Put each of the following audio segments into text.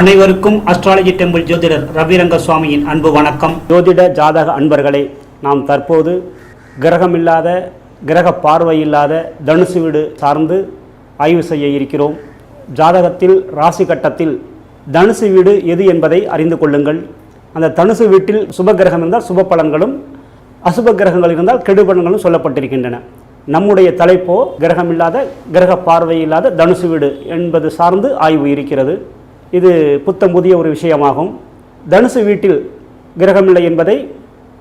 அனைவருக்கும் astrology temple ஜோதிடர் ரவிரங்க சுவாமியின் அன்பு வணக்கம். ஜோதிட ஜாதக அன்பர்களே நாம் தற்போது கிரகமில்லாத கிரக பார்வை இல்லாத தனுசு வீடு சார்ந்து ஆய்வு செய்ய இருக்கிறோம். ஜாதகத்தில் ராசி கட்டத்தில் தனுசு வீடு எது என்பதை அறிந்து கொள்ளுங்கள். அந்த தனுசு வீட்டில் சுப கிரகம் இருந்தால் சுப பலன்களும் அசுப கிரகங்கள் இருந்தால் கெடுபலன்களும் சொல்லப்பட்டிருக்கின்றன. நம்முடைய தலைப்போ கிரகமில்லாத கிரக பார்வை இல்லாத தனுசு வீடு என்பது சார்ந்து ஆய்வு இருக்கிறது. இது புத்தம் புதிய ஒரு விஷயமாகும். தனுசு வீட்டில் கிரகமில்லை என்பதை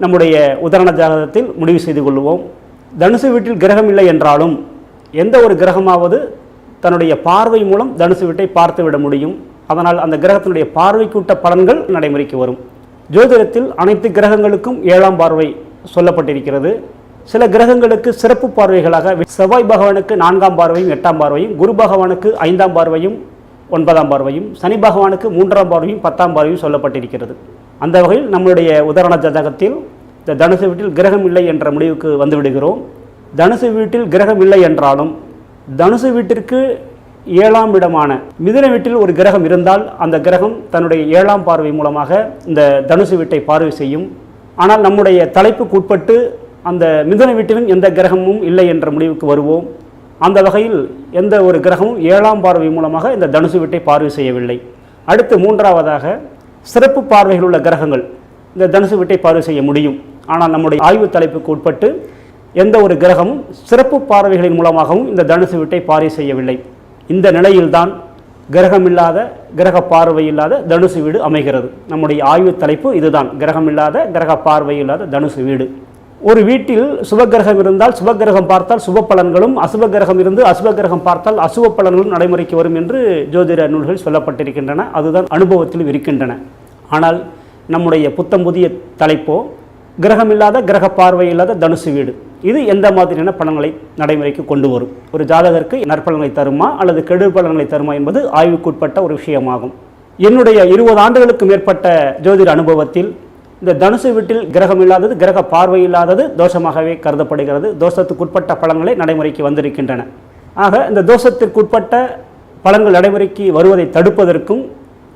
நம்முடைய உதாரண ஜாதகத்தில் முடிவு செய்து கொள்வோம். தனுசு வீட்டில் கிரகம் இல்லை என்றாலும் எந்த ஒரு கிரகமாவது தன்னுடைய பார்வை மூலம் தனுசு வீட்டை பார்த்துவிட முடியும். அதனால் அந்த கிரகத்தினுடைய பார்வைக்குட்ட பலன்கள் நடைமுறைக்கு வரும். ஜோதிடத்தில் அனைத்து கிரகங்களுக்கும் ஏழாம் பார்வை சொல்லப்பட்டிருக்கிறது. சில கிரகங்களுக்கு சிறப்பு பார்வைகளாக செவ்வாய் பகவானுக்கு நான்காம் பார்வையும் எட்டாம் பார்வையும் குரு பகவானுக்கு ஐந்தாம் பார்வையும் ஒன்பதாம் பார்வையும் சனி பகவானுக்கு மூன்றாம் பார்வையும் பத்தாம் பார்வையும் சொல்லப்பட்டிருக்கிறது. அந்த வகையில் நம்மளுடைய உதாரண ஜாதகத்தில் இந்த தனுசு வீட்டில் கிரகம் இல்லை என்ற முடிவுக்கு வந்துவிடுகிறோம். தனுசு வீட்டில் கிரகம் இல்லை என்றாலும் தனுசு வீட்டிற்கு ஏழாம் இடமான மிதுன வீட்டில் ஒரு கிரகம் இருந்தால் அந்த கிரகம் தன்னுடைய ஏழாம் பார்வை மூலமாக இந்த தனுசு வீட்டை பார்வை செய்யும். ஆனால் நம்முடைய தலைப்புக்கு உட்பட்டு அந்த மிதுன வீட்டிலும் எந்த கிரகமும் இல்லை என்ற முடிவுக்கு வருவோம். அந்த வகையில் எந்த ஒரு கிரகமும் ஏழாம் பார்வை மூலமாக இந்த தனுசு வீட்டை பார்வை செய்யவில்லை. அடுத்து மூன்றாவதாக சிறப்பு பார்வைகள் உள்ள கிரகங்கள் இந்த தனுசு வீட்டை பார்வை செய்ய முடியும். ஆனால் நம்முடைய ஆய்வு தலைப்புக்கு உட்பட்டு எந்த ஒரு கிரகமும் சிறப்பு பார்வைகளின் மூலமாகவும் இந்த தனுசு வீட்டை பார்வை செய்யவில்லை. இந்த நிலையில்தான் கிரகமில்லாத கிரக பார்வை இல்லாத தனுசு வீடு அமைகிறது. நம்முடைய ஆய்வு தலைப்பு இதுதான். கிரகமில்லாத கிரக பார்வை இல்லாத தனுசு வீடு. ஒரு வீட்டில் சுபகிரகம் இருந்தால் சுபகிரகம் பார்த்தால் சுப பலன்களும் அசுப கிரகம் இருந்து அசுப கிரகம் பார்த்தால் அசுப பலன்களும் நடைமுறைக்கு வரும் என்று ஜோதிட நூல்கள் சொல்லப்பட்டிருக்கின்றன. அதுதான் அனுபவத்திலும் இருக்கின்றன. ஆனால் நம்முடைய புத்தம் புதிய தலைப்போ கிரகம் இல்லாத கிரக பார்வை இல்லாத தனுசு வீடு. இது எந்த மாதிரியான பலன்களை நடைமுறைக்கு கொண்டு வரும்? ஒரு ஜாதகருக்கு நற்பலன்களை தருமா அல்லது கெடு பலன்களை தருமா என்பது ஆய்வுக்குட்பட்ட ஒரு விஷயமாகும். என்னுடைய இருபது ஆண்டுகளுக்கு மேற்பட்ட ஜோதிட அனுபவத்தில் இந்த தனுசு வீட்டில் கிரகம் இல்லாதது கிரக பார்வை இல்லாதது தோஷமாகவே கருதப்படுகிறது. தோஷத்துக்குட்பட்ட பழங்களே நடைமுறைக்கு வந்திருக்கின்றன. ஆக இந்த தோஷத்திற்குட்பட்ட பழங்கள் நடைமுறைக்கு வருவதை தடுப்பதற்கும்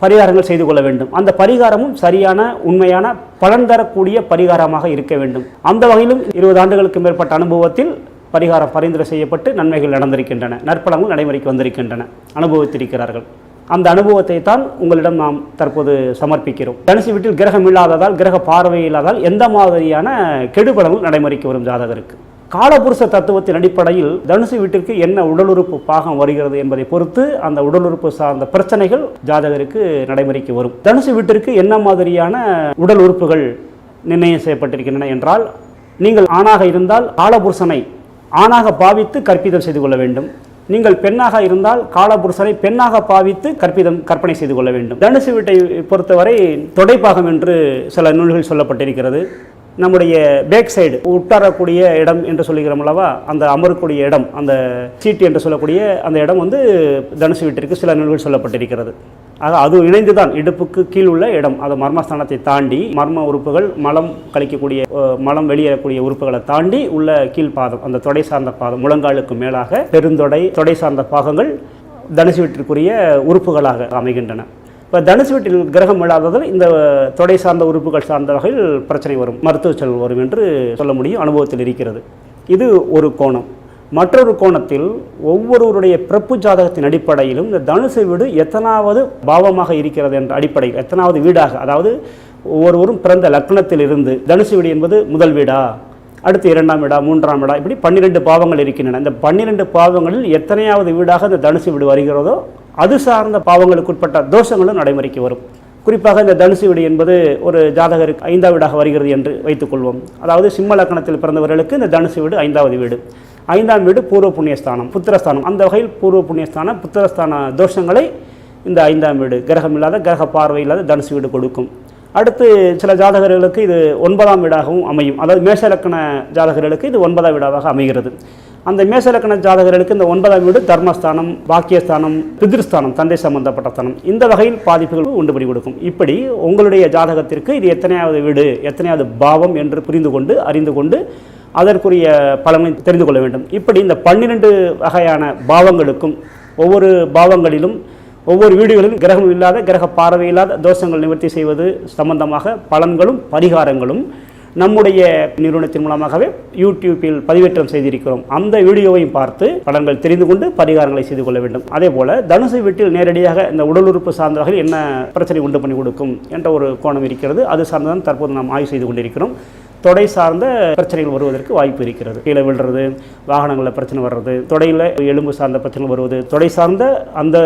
பரிகாரங்கள் செய்து கொள்ள வேண்டும். அந்த பரிகாரமும் சரியான உண்மையான பலன் தரக்கூடிய பரிகாரமாக இருக்க வேண்டும். அந்த வகையிலும் இருபது ஆண்டுகளுக்கு மேற்பட்ட அனுபவத்தில் பரிகாரம் பரிந்துரை செய்யப்பட்டு நன்மைகள் நடந்திருக்கின்றன. நற்பலங்கள் நடைமுறைக்கு வந்திருக்கின்றன. அனுபவித்திருக்கிறார்கள். அந்த அனுபவத்தை தான் உங்களிடம் நாம் தற்போது சமர்ப்பிக்கிறோம். தனுசு வீட்டில் கிரகம் இல்லாததால் கிரக பார்வை இல்லாதால் எந்த மாதிரியான கெடுபலங்கள் நடைமுறைக்கு வரும் ஜாதகருக்கு? காலபுருஷ தத்துவத்தின் அடிப்படையில் தனுசு வீட்டிற்கு என்ன உடலுறுப்பு பாகம் வருகிறது என்பதை பொறுத்து அந்த உடலுறுப்பு சார்ந்த பிரச்சனைகள் ஜாதகருக்கு நடைமுறைக்கு வரும். தனுசு வீட்டிற்கு என்ன மாதிரியான உடல் உறுப்புகள் நிர்ணயம் செய்யப்பட்டிருக்கின்றன என்றால் நீங்கள் ஆணாக இருந்தால் காலபுருஷனை ஆணாக பாவித்து கற்பிதம் செய்து கொள்ள வேண்டும். நீங்கள் பெண்ணாக இருந்தால் காலபுருஷனை பெண்ணாக பாவித்து கற்பிதம் கற்பனை செய்து கொள்ள வேண்டும். தனுசு வீட்டை பொறுத்தவரை தொடைப்பாகம் என்று சில நூல்கள் சொல்லப்பட்டிருக்கிறது. நம்முடைய பேக் சைடு உட்காரக்கூடிய இடம் என்று சொல்லுகிறோம் அல்லவா? அந்த அமரக்கூடிய இடம் அந்த சீட்டு என்று சொல்லக்கூடிய அந்த இடம் வந்து தனுசு வீட்டிற்கு சில நூல்கள் சொல்லப்பட்டிருக்கிறது. ஆக அது இணைந்து தான் இடுப்புக்கு கீழ் உள்ள இடம். அது மர்மஸ்தானத்தை தாண்டி மர்ம உறுப்புகள் மலம் கழிக்கக்கூடிய மலம் வெளியேறக்கூடிய உறுப்புகளை தாண்டி உள்ள கீழ் பாதம் அந்த தொடை சார்ந்த பாதம் முழங்காலுக்கு மேலாக பெருந்தொடை தொடை சார்ந்த பாகங்கள் தனுசு வீட்டிற்குரிய உறுப்புகளாக அமைகின்றன. இப்போ தனுசு வீட்டில் கிரகம் இல்லாததால் இந்த தொடை சார்ந்த உறுப்புகள் சார்ந்த வகையில் பிரச்சனை வரும் மருத்துவ செலவு வரும் என்று சொல்ல முடியும் அனுபவத்தில் இருக்கிறது. இது ஒரு கோணம். மற்றொரு கோணத்தில் ஒவ்வொருவருடைய பிறப்பு ஜாதகத்தின் அடிப்படையிலும் இந்த தனுசு வீடு எத்தனாவது பாவமாக இருக்கிறது என்ற அடிப்படையில் எத்தனாவது வீடாக அதாவது ஒவ்வொருவரும் பிறந்த லக்னத்தில் இருந்து தனுசு வீடு என்பது முதல் வீடா அடுத்து இரண்டாம் வீடா மூன்றாம் வீடா இப்படி பன்னிரெண்டு பாவங்கள் இருக்கின்றன. இந்த பன்னிரெண்டு பாவங்களில் எத்தனையாவது வீடாக இந்த தனுசு வீடு வருகிறதோ அது சார்ந்த பாவங்களுக்கு உட்பட்ட தோஷங்களும் நடைமுறைக்கு வரும். குறிப்பாக இந்த தனுசு வீடு என்பது ஒரு ஜாதகருக்கு ஐந்தாம் வீடாக வருகிறது என்று வைத்துக்கொள்வோம். அதாவது சிம்ம லக்கணத்தில் பிறந்தவர்களுக்கு இந்த தனுசு வீடு ஐந்தாவது வீடு. ஐந்தாம் வீடு பூர்வ புண்ணியஸ்தானம் புத்திரஸ்தானம். அந்த வகையில் பூர்வ புண்ணியஸ்தான புத்திரஸ்தான தோஷங்களை இந்த ஐந்தாம் வீடு கிரகம் இல்லாத கிரக பார்வை இல்லாத தனுசு வீடு கொடுக்கும். அடுத்து சில ஜாதகர்களுக்கு இது ஒன்பதாம் வீடாகவும் அமையும். அதாவது மேஷலக்கண ஜாதகர்களுக்கு இது ஒன்பதாம் வீடாக அமைகிறது. அந்த மேசலக்கண ஜாதகர்களுக்கு இந்த ஒன்பதாம் வீடு தர்மஸ்தானம் பாக்கியஸ்தானம் பிதிருஸ்தானம் தந்தை சம்பந்தப்பட்ட ஸ்தானம். இந்த வகையில் பாதிப்புகள் உண்டு பண்ணி கொடுக்கும். இப்படி உங்களுடைய ஜாதகத்திற்கு இது எத்தனையாவது வீடு எத்தனையாவது பாவம் என்று புரிந்து கொண்டு அறிந்து கொண்டு அதற்குரிய பலனை தெரிந்து கொள்ள வேண்டும். இப்படி இந்த பன்னிரெண்டு வகையான பாவங்களுக்கும் ஒவ்வொரு பாவங்களிலும் ஒவ்வொரு வீடுகளிலும் கிரகம் இல்லாத கிரக பார்வை இல்லாத தோஷங்கள் நிவர்த்தி செய்வது சம்பந்தமாக பலன்களும் பரிகாரங்களும் நம்முடைய நிறுவனத்தின் மூலமாகவே யூடியூப்பில் பதிவேற்றம் செய்திருக்கிறோம். அந்த வீடியோவையும் பார்த்து பலன்கள் தெரிந்து கொண்டு பரிகாரங்களை செய்து கொள்ள வேண்டும். அதே போல தனுசு வீட்டில் நேரடியாக இந்த உடல் உறுப்பு சார்ந்த வகையில் என்ன பிரச்சனை உண்டு பண்ணி கொடுக்கும் என்ற ஒரு கோணம் இருக்கிறது. அது சார்ந்துதான் தற்போது நாம் ஆய்வு செய்து கொண்டிருக்கிறோம். தொடை சார்ந்த பிரச்சனைகள் வருவதற்கு வாய்ப்பு இருக்கிறது. கீழே விழுறது வாகனங்களில் பிரச்சனை வர்றது தொடையில் எலும்பு சார்ந்த பிரச்சனை வருவது தொடை சார்ந்த அந்த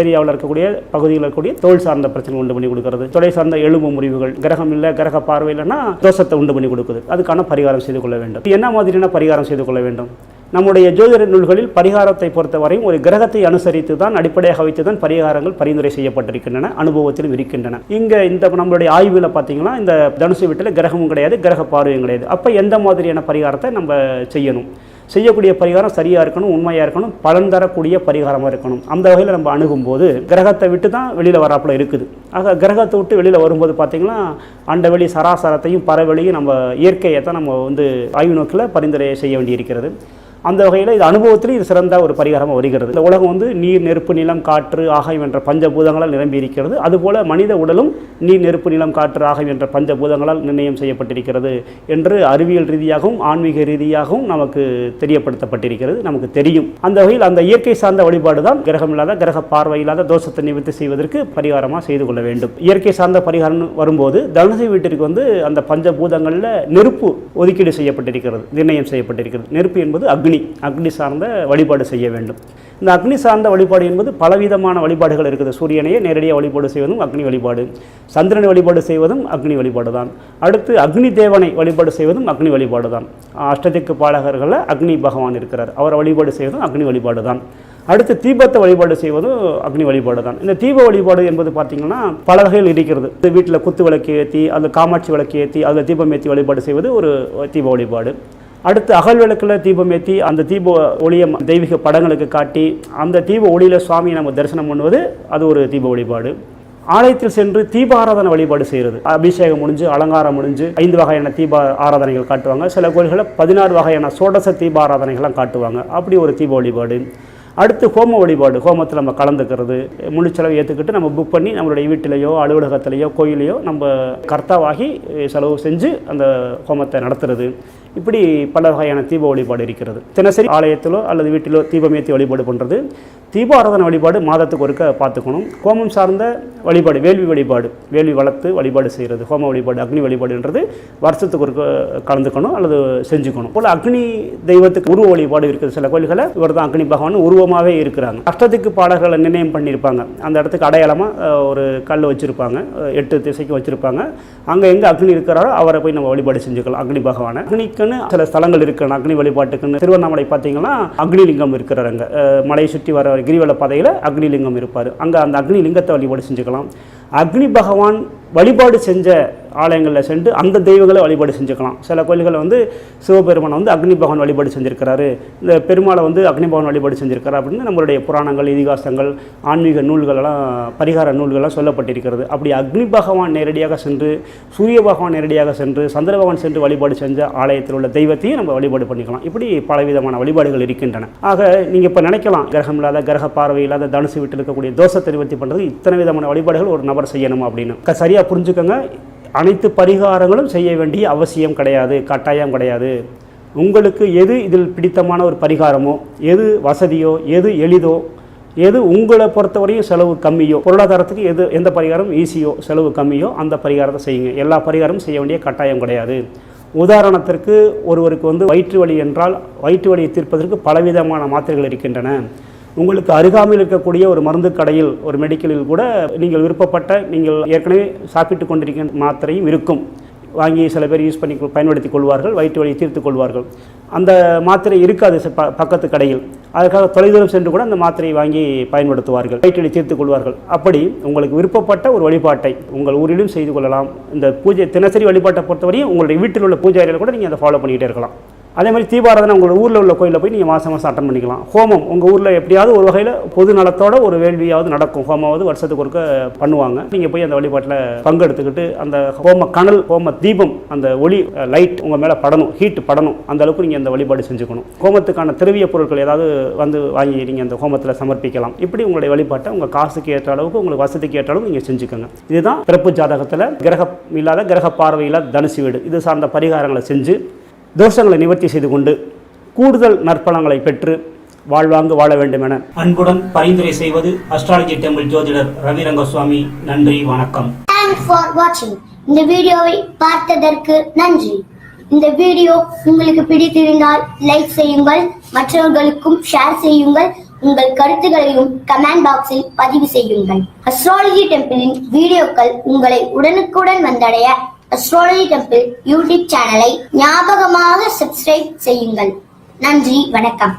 ஏரியாவில் இருக்கக்கூடிய பகுதியில் இருக்கக்கூடிய தோல் சார்ந்த பிரச்சனை உண்டு பண்ணி கொடுக்கிறது. தொடை சார்ந்த எலும்பு முறிவுகள் கிரகம் இல்லை கிரக பார்வை இல்லைன்னா தோஷத்தை உண்டு பண்ணி கொடுக்குது. அதுக்கான பரிகாரம் செய்து கொள்ள வேண்டும். என்ன மாதிரியான பரிகாரம் செய்து கொள்ள வேண்டும்? நம்முடைய ஜோதிட நூல்களில் பரிகாரத்தை பொறுத்தவரையும் ஒரு கிரகத்தை அனுசரித்து தான் அடிப்படையாக வைத்து தான் பரிகாரங்கள் பரிந்துரை செய்யப்பட்டிருக்கின்றன அனுபவத்திலும் இருக்கின்றன. இங்கே இந்த நம்மளுடைய ஆய்வில் பார்த்தீங்கன்னா இந்த தனுசு வீட்டில் கிரகமும் கிடையாது கிரக பார்வையும் கிடையாது. அப்போ எந்த மாதிரியான பரிகாரத்தை நம்ம செய்யணும்? செய்யக்கூடிய பரிகாரம் சரியாக இருக்கணும் உண்மையாக இருக்கணும் பலன் தரக்கூடிய பரிகாரமாக இருக்கணும். அந்த வகையில் நம்ம அணுகும்போது கிரகத்தை விட்டு தான் வெளியில் வராப்புல இருக்குது. ஆக கிரகத்தை விட்டு வெளியில் வரும்போது பார்த்திங்கன்னா அண்டவெளி சராசரத்தையும் பறவெளியும் நம்ம இயற்கையை தான் நம்ம வந்து ஆய்வு நோக்கில் பரிந்துரை செய்ய வேண்டியிருக்கிறது. அந்த வகையில் இது அனுபவத்தில் இது சிறந்த ஒரு பரிகாரமாக வருகிறது. இந்த உலகம் வந்து நீர் நெருப்பு நிலம் காற்று ஆகாயம் என்ற பஞ்சபூதங்களால் நிரம்பி இருக்கிறது. அதுபோல மனித உடலும் நீர் நெருப்பு நிலம் காற்று ஆகாயம் என்ற பஞ்சபூதங்களால் நிர்ணயம் செய்யப்பட்டிருக்கிறது என்று அறிவியல் ரீதியாகவும் ஆன்மீக ரீதியாகவும் நமக்கு தெரியப்படுத்தப்பட்டிருக்கிறது நமக்கு தெரியும். அந்த வகையில் அந்த இயற்கை சார்ந்த வழிபாடு தான் கிரகம் இல்லாத கிரக பார்வை இல்லாத தோஷத்தை நிவர்த்தி செய்வதற்கு பரிகாரமாக செய்து கொள்ள வேண்டும். இயற்கை சார்ந்த பரிகாரம் வரும்போது தனுசை வீட்டிற்கு வந்து அந்த பஞ்சபூதங்களில் நெருப்பு ஒதுக்கீடு செய்யப்பட்டிருக்கிறது நிர்ணயம் செய்யப்பட்டிருக்கிறது. நெருப்பு என்பது அக்னி. அக்னி சார்ந்த வழிபாடு செய்ய வேண்டும். இந்த அக்னி சார்ந்த வழிபாடு என்பது பலவிதமான வழிபாடுகள் இருக்குது. சூரியனையே நேரடியாக வழிபாடு செய்வதும் அக்னி வழிபாடு. சந்திரனை வழிபாடு செய்வதும் அக்னி வழிபாடு தான் அடுத்து அக்னி தேவனை வழிபாடு செய்வதும் அக்னி வழிபாடு தான் அஷ்டதிக்கு பாடகர்களில் அக்னி பகவான் இருக்கிறார். அவரை வழிபாடு செய்வதும் அக்னி வழிபாடு தான் அடுத்து தீபத்தை வழிபாடு செய்வதும் அக்னி வழிபாடு தான் இந்த தீப வழிபாடு என்பது பார்த்திங்கன்னா பல வகையில் இருக்கிறது. வீட்டில் குத்து விளக்கு ஏற்றி அதில் காமாட்சி விளக்கு ஏற்றி அதில் தீபம் ஏற்றி வழிபாடு செய்வது ஒரு தீப வழிபாடு. அடுத்து அகல் விளக்கில் தீபம் ஏற்றி அந்த தீப ஒளியை தெய்வீக படங்களுக்கு காட்டி அந்த தீப ஒளியில் சுவாமியை நம்ம தரிசனம் பண்ணுவது அது ஒரு தீப வழிபாடு. ஆலயத்தில் சென்று தீப ஆராதனை வழிபாடு செய்கிறது. அபிஷேகம் முடிஞ்சு அலங்காரம் முடிஞ்சு ஐந்து வகையான தீப ஆராதனைகள் காட்டுவாங்க. சில கோயில்களில் பதினாறு வகையான சோடச தீப ஆராதனைகள்லாம் காட்டுவாங்க. அப்படி ஒரு தீப வழிபாடு. அடுத்து ஹோம வழிபாடு. ஹோமத்தில் நம்ம கலந்துக்கிறது. முழு செலவு ஏற்றுக்கிட்டு நம்ம புக் பண்ணி நம்மளுடைய வீட்டிலேயோ அலுவலகத்திலேயோ கோயிலையோ நம்ம கர்த்தாவாகி செலவு செஞ்சு அந்த ஹோமத்தை நடத்துறது. இப்படி பல வகையான தீப வழிபாடு இருக்கிறது. தினசரி ஆலயத்திலோ அல்லது வீட்டிலோ தீபம் ஏற்றி வழிபாடு பண்ணுறது தீபாராதனை வழிபாடு மாதத்துக்கு ஒருக்க பார்த்துக்கணும். ஹோமம் சார்ந்த வழிபாடு வேள்வி வழிபாடு வேள்வி வளர்த்து வழிபாடு செய்கிறது ஹோம வழிபாடு அக்னி வழிபாடுன்றது வருஷத்துக்கு ஒருக்க கலந்துக்கணும் அல்லது செஞ்சுக்கணும். போல் அக்னி தெய்வத்துக்கு உருவ வழிபாடு இருக்குது. சில கோயில்களை இவர் தான் அக்னி பகவான் உருவமாகவே இருக்கிறாங்க. அஷ்டத்துக்கு பாடல்களை நிர்ணயம் பண்ணியிருப்பாங்க. அந்த இடத்துக்கு அடையாளமாக ஒரு கல் வச்சுருப்பாங்க எட்டு திசைக்கு வச்சுருப்பாங்க. அங்கே எங்கே அக்னி இருக்கிறாரோ அவரை போய் நம்ம வழிபாடு செஞ்சுக்கலாம் அக்னி பகவானை. அக்னிக்குன்னு சில ஸ்தலங்கள் இருக்குது அக்னி வழிபாட்டுக்குன்னு. திருவண்ணாமலை பார்த்தீங்கன்னா அக்னிலிங்கம் இருக்கிறார் அங்கே. மலையை சுற்றி வர கிரிவல பாதையில் அக்னிலிங்கம் இருப்பார். அங்கே அந்த அக்னி லிங்கத்தை வழிபாடு செஞ்சுக்கலாம். அக்னி பகவான் வழிபாடு செஞ்ச ஆலயங்களில் சென்று அந்த தெய்வங்களை வழிபாடு செஞ்சுக்கலாம். சில கோயில்களில் வந்து சிவபெருமானை வந்து அக்னி பகவான் வழிபாடு செஞ்சுருக்கிறாரு. இந்த பெருமாளை வந்து அக்னி பகவான் வழிபாடு செஞ்சுருக்கிறார் அப்படின்னு நம்மளுடைய புராணங்கள் இதிகாசங்கள் ஆன்மீக நூல்களெல்லாம் பரிகார நூல்கள்லாம் சொல்லப்பட்டிருக்கிறது. அப்படி அக்னி பகவான் நேரடியாக சென்று சூரிய பகவான் நேரடியாக சென்று சந்திர பகவான் சென்று வழிபாடு செஞ்ச ஆலயத்தில் உள்ள தெய்வத்தையும் நம்ம வழிபாடு பண்ணிக்கலாம். இப்படி பலவிதமான வழிபாடுகள் இருக்கின்றன. ஆக நீங்கள் இப்போ நினைக்கலாம் கிரகம் இல்லாத கிரக பார்வை இல்லாத தனுசு வீட்டில் இருக்கக்கூடிய தோஷத்தை நிவர்த்தி பண்ணுறது இத்தனை விதமான வழிபாடுகள் ஒரு நபர் செய்யணும் அப்படின்னு. சரியாக புரிஞ்சுக்கோங்க. அனைத்து பரிகாரங்களும் செய்ய வேண்டிய அவசியம் கிடையாது கட்டாயம் கிடையாது. உங்களுக்கு எது இதில் பிடித்தமான ஒரு பரிகாரமோ எது வசதியோ எது எளிதோ எது உங்களை பொறுத்தவரையும் செலவு கம்மியோ பொருளாதாரத்துக்கு எது எந்த பரிகாரம் ஈஸியோ செலவு கம்மியோ அந்த பரிகாரத்தை செய்யுங்க. எல்லா பரிகாரமும் செய்ய வேண்டிய கட்டாயம் கிடையாது. உதாரணத்திற்கு ஒருவருக்கு வந்து வயிற்று வலி என்றால் வயிற்று வலியை தீர்ப்பதற்கு பலவிதமான மாத்திரைகள் இருக்கின்றன. உங்களுக்கு அருகாமையில் இருக்கக்கூடிய ஒரு மருந்து கடையில் ஒரு மெடிக்கலில் கூட நீங்கள் விருப்பப்பட்ட நீங்கள் ஏற்கனவே சாப்பிட்டு கொண்டிருக்கிற மாத்திரையும் இருக்கும். வாங்கி சில பேர் யூஸ் பண்ணி பயன்படுத்தி கொள்வார்கள் வயிற்று வழியை தீர்த்து கொள்வார்கள். அந்த மாத்திரை இருக்காது ப பக்கத்து கடையில். அதுக்காக தொலைதூரம் சென்று கூட அந்த மாத்திரையை வாங்கி பயன்படுத்துவார்கள் வயிற்று தீர்த்து கொள்வார்கள். அப்படி உங்களுக்கு விருப்பப்பட்ட ஒரு வழிபாட்டை உங்கள் ஊரிலும் செய்து கொள்ளலாம். இந்த பூஜை தினசரி வழிபாட்டை பொறுத்தவரையும் உங்களுடைய வீட்டில் உள்ள பூஜை அறையில் கூட நீங்கள் அதை ஃபாலோ பண்ணிக்கிட்டே இருக்கலாம். அதே மாதிரி தீபாராதனை உங்களோட ஊரில் உள்ள கோயிலில் போய் நீங்கள் மாதம் மாதம் அட்டன் பண்ணிக்கலாம். ஹோமம் உங்கள் ஊரில் எப்படியாவது ஒரு வகையில் பொது நலத்தோட ஒரு வேள்வியாவது நடக்கும். ஹோமாவது வருஷத்துக்கு ஒருக்க பண்ணுவாங்க. நீங்கள் போய் அந்த வழிபாட்டில் பங்கெடுத்துக்கிட்டு அந்த ஹோம கனல் ஹோம தீபம் அந்த ஒளி லைட் உங்கள் மேலே படணும் ஹீட் படணும். அந்த அளவுக்கு நீங்கள் அந்த வழிபாடு செஞ்சுக்கணும். ஹோமத்துக்கான திரவிய பொருட்கள் ஏதாவது வந்து வாங்கி நீங்கள் அந்த ஹோமத்தில் சமர்ப்பிக்கலாம். இப்படி உங்களுடைய வழிபாட்டை உங்கள் காசுக்கு ஏற்ற அளவுக்கு உங்களுக்கு வசதிக்கு ஏற்ற அளவுக்கு நீங்கள் செஞ்சுக்கோங்க. இதுதான் பிறப்பு ஜாதகத்தில் கிரகம் இல்லாத கிரக பார்வையில் தனுசு வீடு. இது சார்ந்த பரிகாரங்களை செஞ்சு தோஷங்களை நிவர்த்தி செய்து கொண்டு கூடுதல் நற்பலங்களை பெற்று வாழ்வாங்கு வாழ வேண்டும் என அன்புடன் பரிந்துரை செய்வது அஸ்ட்ராலஜி டெம்பிள் ஜோதிடர் ரவிரங்கசுவாமி. நன்றி வணக்கம். தேங்க்ஸ் ஃபார் வாட்சிங் இந்த வீடியோவை பார்த்ததற்கு நன்றி. இந்த வீடியோ உங்களுக்கு பிடித்திருந்தால் லைக் செய்யுங்கள் மற்றவர்களுக்கும் ஷேர் செய்யுங்கள் உங்கள் கருத்துகளையும் கமெண்ட் பாக்ஸில் பதிவு செய்யுங்கள். அஸ்ட்ராலஜி டெம்பிளின் வீடியோக்கள் உங்களை உடனுக்குடன் வந்தடைய அஸ்ட்ராலஜி டெம்பிள் யூடியூப் சேனலை ஞாபகமாக சப்ஸ்கிரைப் செய்யுங்கள். நன்றி வணக்கம்.